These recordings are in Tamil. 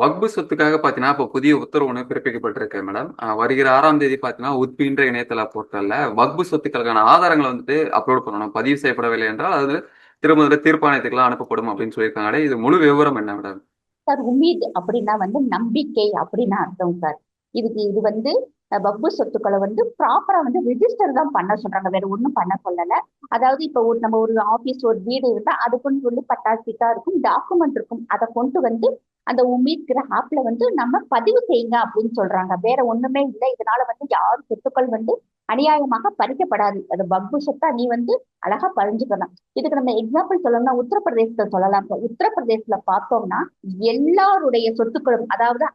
வக்பு சொத்துக்காக பார்த்தீங்கன்னா, இப்போ புதிய உத்தரவு ஒன்று பிறப்பிக்கப்பட்டிருக்கு மேடம். வருகிற ஆறாம் தேதி பார்த்தீங்கன்னா, உத்பின்ற இணையதள போர்ட்டல்ல வக்பு சொத்துக்களுக்கான ஆதாரங்களை வந்துட்டு அப்லோட் பண்ணணும். பதிவு செய்யப்படவில்லை என்றால், அது திரும்ப தீர்ப்பாணையத்துக்குலாம் அனுப்பப்படும் அப்படின்னு சொல்லியிருக்காங்க இது முழு விவரம் என்ன மேடம்? சார் உமீத் அப்படின்னா வந்து நம்பிக்கை அப்படின்னு அர்த்தம் சார். இதுக்கு இது வந்து வக்பு சொத்துக்களை வந்து ப்ராப்பரா வந்து ரிஜிஸ்டர் தான் பண்ண சொல்றாங்க. வேற ஒண்ணும் பண்ண சொல்லல. அதாவது இப்போ ஒரு நம்ம ஒரு ஆபீஸ், ஒரு வீடு இருந்தா அதுக்குன்னு சொல்லி பட்டாசிட்டா இருக்கும். டாக்குமெண்ட் இருக்கும். அதை கொண்டு வந்து அந்த உமீத்ங்கிற ஆப்ல வந்து நம்ம பதிவு செய்யுங்க அப்படின்னு சொல்றாங்க. வேற ஒண்ணுமே இல்லை இதனால வந்து யார் சொத்துக்கள் வந்து அநியாயமாக பறிக்கப்படாது. அது பக்பு சொத்தா நீ வந்து அழகா பறிஞ்சுக்கலாம். இதுக்கு நம்ம எக்ஸாம்பிள் சொல்லணும்னா உத்தரப்பிரதேசத்தை சொல்லலாம். உத்தரப்பிரதேசத்துல பார்த்தோம்னா, எல்லாருடைய சொத்துக்களும் அதாவது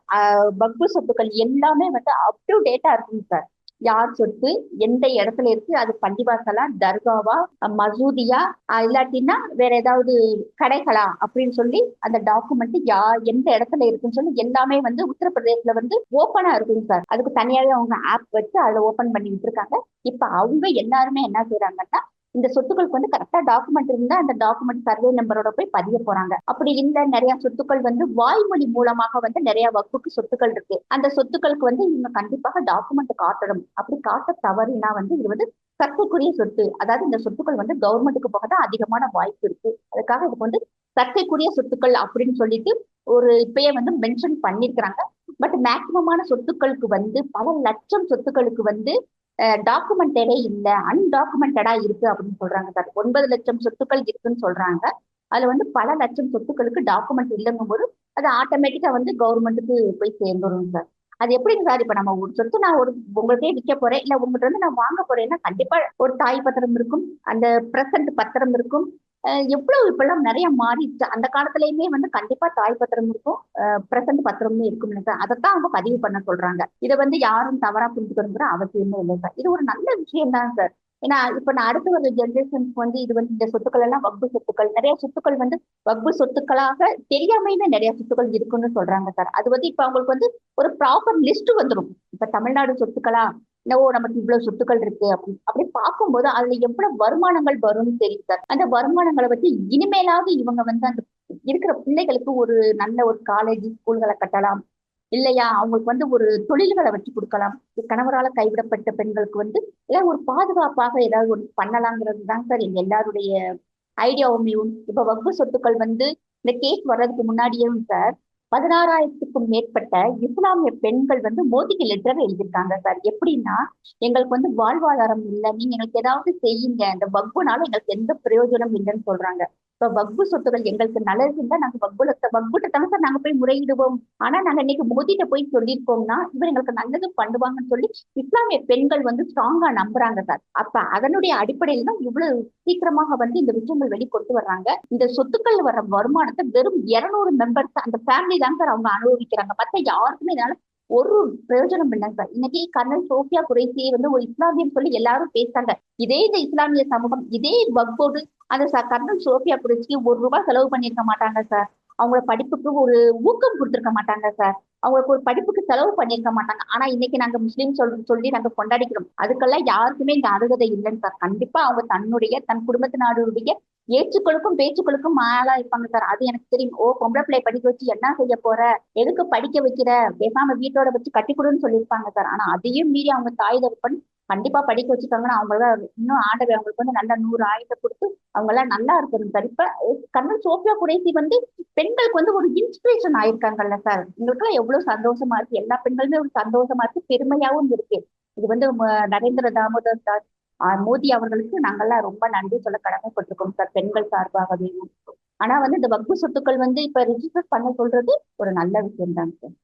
பக்பு சொத்துக்கள் எல்லாமே வந்து அப் டு டேட்டா இருக்குங்க சார். யார் சொத்து, எந்த இடத்துல இருக்கு, அது பள்ளிவாசலா, தர்காவா, மசூதியா, இல்லாட்டின்னா வேற ஏதாவது கடைகளா அப்படின்னு சொல்லி அந்த டாக்குமெண்ட் யா எந்த இடத்துல இருக்குன்னு சொல்லி எல்லாமே வந்து உத்தரப்பிரதேசல வந்து ஓப்பனா இருக்குங்க சார். அதுக்கு தனியாவே அவங்க ஆப் வச்சு அதை ஓப்பன் பண்ணி விட்டுருக்காங்க. இப்ப அவங்க எல்லாருமே என்ன செய்யறாங்கன்னா இந்த சொத்துக்களுக்கு வந்து கரெக்டா டாக்குமெண்ட் இருந்தா அந்த டாக்குமெண்ட் சர்வே நம்பரோட போய் பதிய போறாங்க. அப்படி இல்ல நிறைய சொத்துக்கள் வந்து வாய்மொழி மூலமாக வந்து நிறைய வகுப்புக்கு சொத்துக்கள் இருக்கு. அந்த சொத்துக்களுக்கு வந்து இவங்க கண்டிப்பாக டாக்குமெண்ட் காட்டணும். அப்படி காட்ட தவறினா வந்து இது வந்து சர்ச்சைக்குரிய சொத்து. அதாவது இந்த சொத்துக்கள் வந்து கவர்மெண்ட்டுக்கு போக தான் அதிகமான வாய்ப்பு இருக்கு. அதுக்காக இதுக்கு வந்து சர்ச்சைக்குரிய சொத்துக்கள் அப்படின்னு சொல்லிட்டு ஒரு இப்பயே வந்து மென்ஷன் பண்ணியிருக்கிறாங்க. பட் மேக்ஸிமமான சொத்துக்களுக்கு வந்து பல லட்சம் சொத்துக்களுக்கு வந்து டாக்குமெண்டடே இல்லை அன்டாக்குமெண்டடா இருக்கு அப்படின்னு சொல்றாங்க சார். 9,00,000 சொத்துக்கள் இருக்குன்னு சொல்றாங்க. அதுல வந்து பல லட்சம் சொத்துக்களுக்கு டாக்குமெண்ட் இல்லங்கும்போது, அது ஆட்டோமேட்டிக்கா வந்து கவர்மெண்ட்டுக்கு போய் சேர்ந்துடும் சார். அது எப்படிங்க சார் இப்ப நம்ம ஒரு சொத்து நான் ஒரு உங்கள்ட்டயே விற்க போறேன். இல்ல உங்கள்கிட்ட வந்து நான் வாங்க போறேன்னா, கண்டிப்பா ஒரு தாய் பத்திரம் இருக்கும். அந்த பிரசன்ட் பத்திரம் இருக்கும். எவ்வளவு இப்பெல்லாம் நிறைய மாறிடுச்சு. அந்த காலத்திலயுமே வந்து கண்டிப்பா தாய் பத்திரம் இருக்கும். பிரசன்ட் பத்திரமும் இருக்கும் சார். அதைத்தான் அவங்க பதிவு பண்ண சொல்றாங்க. இதை வந்து யாரும் தவறா புரிஞ்சுக்கணுங்கிற அவசியமே இல்லை சார். இது ஒரு நல்ல விஷயம் தான் சார். ஏன்னா, இப்ப நான் அடுத்து வர ஜென்ரேஷனுக்கு வந்து இது வந்து இந்த சொத்துக்கள் எல்லாம் வக்பு சொத்துக்கள். நிறைய சொத்துக்கள் வந்து வக்பு சொத்துக்களாக தெரியாமயுமே நிறைய சொத்துக்கள் இருக்குன்னு சொல்றாங்க சார். அது வந்து இப்ப அவங்களுக்கு வந்து ஒரு ப்ராப்பர் லிஸ்ட் வந்துடும் இப்ப தமிழ்நாடு சொத்துக்களா? இல்ல ஓ நமக்கு இவ்வளவு சொத்துக்கள் இருக்கு அப்படி அப்படி பார்க்கும்போது அதுல எவ்வளவு வருமானங்கள் வரும்னு தெரியும் சார். அந்த வருமானங்களை வச்சு இனிமேலாவது இவங்க வந்து அந்த இருக்கிற பிள்ளைகளுக்கு ஒரு நல்ல ஒரு காலேஜ், ஸ்கூல்களை கட்டலாம். இல்லையா அவங்களுக்கு வந்து ஒரு தொழில்களை வச்சு குடுக்கலாம். கணவரால கைவிடப்பட்ட பெண்களுக்கு வந்து ஏதாவது ஒரு பாதுகாப்பாக ஏதாவது ஒண்ணு பண்ணலாங்கிறது தான் சார் எங்க எல்லாருடைய ஐடியாவும் இப்ப வகுப்பு சொத்துக்கள் வந்து இந்த கேஸ் வர்றதுக்கு முன்னாடியும் சார் 16,000க்கும் மேற்பட்ட இஸ்லாமிய பெண்கள் வந்து மோதிக்கு லெட்டர் எழுதியிருக்காங்க சார். எப்படின்னா, எங்களுக்கு வந்து வாழ்வாதாரம் இல்ல. நீங்க எங்களுக்கு ஏதாவது செய்யுங்க. இந்த வக்புனால எங்களுக்கு எந்த பிரயோஜனம் இல்லைன்னு சொல்றாங்க. இப்ப வக்பு சொத்துக்கள் எங்களுக்கு நல்லது இருந்தா நாங்க வக்புல வக்புட்ட தானே சார் நாங்க போய் முறையிடுவோம். ஆனா நாங்க இன்னைக்கு மோதிட்ட போய் சொல்லியிருக்கோம்னா, இவர் எங்களுக்கு நல்லது பண்ணுவாங்கன்னு சொல்லி இஸ்லாமிய பெண்கள் வந்து ஸ்ட்ராங்கா நம்புறாங்க சார். அப்ப அதனுடைய அடிப்படையில தான் இவ்வளவு சீக்கிரமாக வந்து இந்த விஷயங்கள் வெளிக்கொண்டு வர்றாங்க. இந்த சொத்துக்கள் வர்ற வருமானத்தை வெறும் 200 மெம்பர்ஸ் அந்த ஃபேமிலி தான் சார் அவங்க அனுபவிக்கிறாங்க. மத்த யாருக்குமே இதனால ஒரு பிரயோஜனம் இல்லைங்க சார். இன்னைக்கு கர்னல் சோஃபியா குறைசியை வந்து ஒரு இஸ்லாமியம் சொல்லி எல்லாரும் பேசுறாங்க. இதே இந்த இஸ்லாமிய சமூகம், இதே வக்போர்டு அந்த சார் கர்னல் சோஃபியா குரேஷிக்கு ரூ. 1 செலவு பண்ணியிருக்க மாட்டாங்க சார். அவங்கள படிப்புக்கு ஒரு ஊக்கம் கொடுத்துருக்க மாட்டாங்க சார். அவங்களுக்கு ஒரு படிப்புக்கு செலவு பண்ணியிருக்க மாட்டாங்க. ஆனா இன்னைக்கு நாங்க முஸ்லீம் சொல் சொல்லி நாங்க கொண்டாடிக்கிறோம். அதுக்கெல்லாம் யாருக்குமே இந்த அருகதை இல்லைன்னு சார். கண்டிப்பா அவங்க தன்னுடைய தன் குடும்பத்தினருடைய ஏச்சுக்களுக்கும், பேச்சுக்களுக்கும் மாலா இருப்பாங்க சார். அது எனக்கு தெரியும். ஓ பொம்பளை பிள்ளை படிக்க வச்சு என்ன செய்ய போற? எதுக்கு படிக்க வைக்கிற? பேசாம வீட்டோட வச்சு கட்டிக் கொடுன்னு சொல்லியிருப்பாங்க சார். ஆனா அதையும் மீறி அவங்க தாய் தகப்பன் கண்டிப்பா படிக்க வச்சுட்டாங்கன்னா, அவங்களா இன்னும் ஆண்டவை அவங்களுக்கு வந்து நல்ல நூறு ஆயுத குடுத்து எல்லாம் நல்லா இருக்கணும் சார். இப்ப கர்னல் சோபியா குறைசி வந்து பெண்களுக்கு வந்து ஒரு இன்ஸ்பிரேஷன் ஆயிருக்காங்கல்ல சார். எங்களுக்கெல்லாம் எவ்வளவு சந்தோஷமா இருக்கு. எல்லா பெண்களுமே ஒரு சந்தோஷமா இருக்கு. பெருமையாவும் இருக்கு. இது வந்து நரேந்திர தாமோதர் தாஸ் அ மோடி அவர்களுக்கு நாங்கலாம் ரொம்ப நன்றி சொல்ல கடமைப்பட்டிருக்கோம் சார். பெண்கள் சார்பாகவே ஆனா வந்து இந்த வக்பு சொத்துக்கள் வந்து இப்ப ரிஜிஸ்டர் பண்ண சொல்றது ஒரு நல்ல விஷயம் தாங்க சார்.